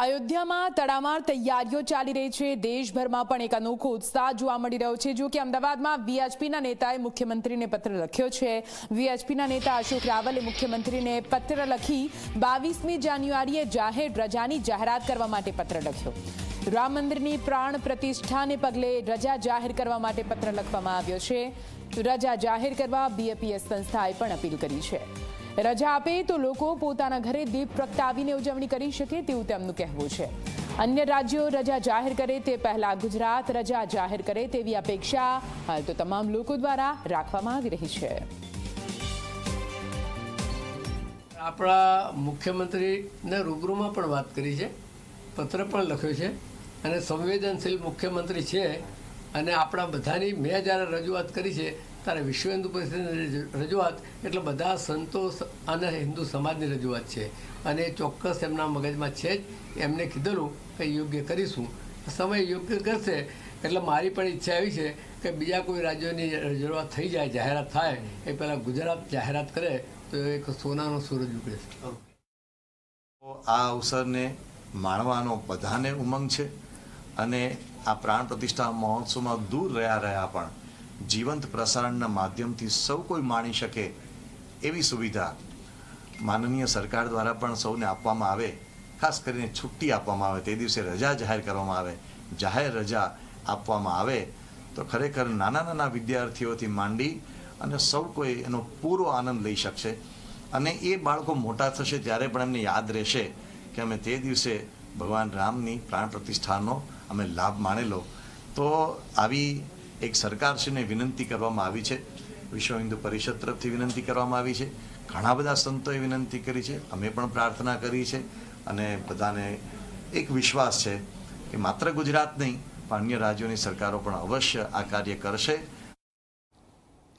અયોધ્યામાં તડામાર તૈયારીઓ ચાલી રહી છે. દેશભરમાં પણ એક અનોખો ઉત્સાહ જોવા મળી રહ્યો છે. જો કે અમદાવાદમાં વીએચપીના નેતાએ મુખ્યમંત્રીને પત્ર લખ્યો છે. વીએચપીના નેતા અશોક રાવલે મુખ્યમંત્રીને પત્ર લખી બાવીસમી જાન્યુઆરીએ જાહેર રજાની જાહેરાત કરવા માટે પત્ર લખ્યો. રામ મંદિરની પ્રાણ પ્રતિષ્ઠાને પગલે રજા જાહેર કરવા માટે પત્ર લખવામાં આવ્યો છે. રજા જાહેર કરવા બીએપીએસ સંસ્થાએ પણ અપીલ કરી છે. રજા આપે તો લોકો પોતાના ઘરે દીપ પ્રગટાવીને ઉજવણી કરી શકે તેવું તેમનું કહેવું છે. અન્ય રાજ્યો રજા જાહેર કરે તે પહેલા ગુજરાત રજા જાહેર કરે તેવી અપેક્ષા હાલ તો તમામ લોકો દ્વારા રાખવામાં આવી રહી છે. આપણા મુખ્યમંત્રીને રૂબરૂમાં પણ વાત કરી છે. પત્ર પણ લખ્યો છે અને સંવેદનશીલ મુખ્યમંત્રી છે અને આપણા બધાની, મેં જ્યારે રજૂઆત કરી છે, ત્યારે વિશ્વ હિન્દુ પરિષદની રજૂઆત, એટલે બધા સંતો અને હિન્દુ સમાજની રજૂઆત છે. અને ચોક્કસ એમના મગજમાં છે જ, એમને કીધેલું કે યોગ્ય કરીશું. સમય યોગ્ય કરશે, એટલે મારી પણ ઈચ્છા એવી છે કે બીજા કોઈ રાજ્યોની રજૂઆત થઈ જાય, જાહેરાત થાય, એ પહેલાં ગુજરાત જાહેરાત કરે, તો એક સોનાનો સૂરજ ઉગડે આ અવસરને માણવાનો બધાને ઉમંગ છે. અને આ પ્રાણ પ્રતિષ્ઠા મહોત્સવમાં દૂર રહ્યા રહ્યા પણ જીવંત પ્રસારણના માધ્યમથી સૌ કોઈ માણી શકે એવી સુવિધા માનનીય સરકાર દ્વારા પણ સૌને આપવામાં આવે, ખાસ કરીને છુટ્ટી આપવામાં આવે, તે દિવસે રજા જાહેર કરવામાં આવે, જાહેર રજા આપવામાં આવે, તો ખરેખર નાના નાના વિદ્યાર્થીઓથી માંડી અને સૌ કોઈ એનો પૂરો આનંદ લઈ શકશે. અને એ બાળકો મોટા થશે ત્યારે પણ એમને યાદ રહેશે કે અમે તે દિવસે ભગવાન રામની પ્રાણ પ્રતિષ્ઠાનો અમે લાભ માણેલો. તો આવી એક સરકારશ્રીને વિનંતી કરવામાં આવી છે. વિશ્વ હિન્દુ પરિષદ તરફથી વિનંતી કરવામાં આવી છે. ઘણા બધા સંતોએ વિનંતી કરી છે. અમે પણ પ્રાર્થના કરી છે. અને બધાને એક વિશ્વાસ છે કે માત્ર ગુજરાત નહીં, પણ અન્ય રાજ્યોની સરકારો પણ અવશ્ય આ કાર્ય કરશે.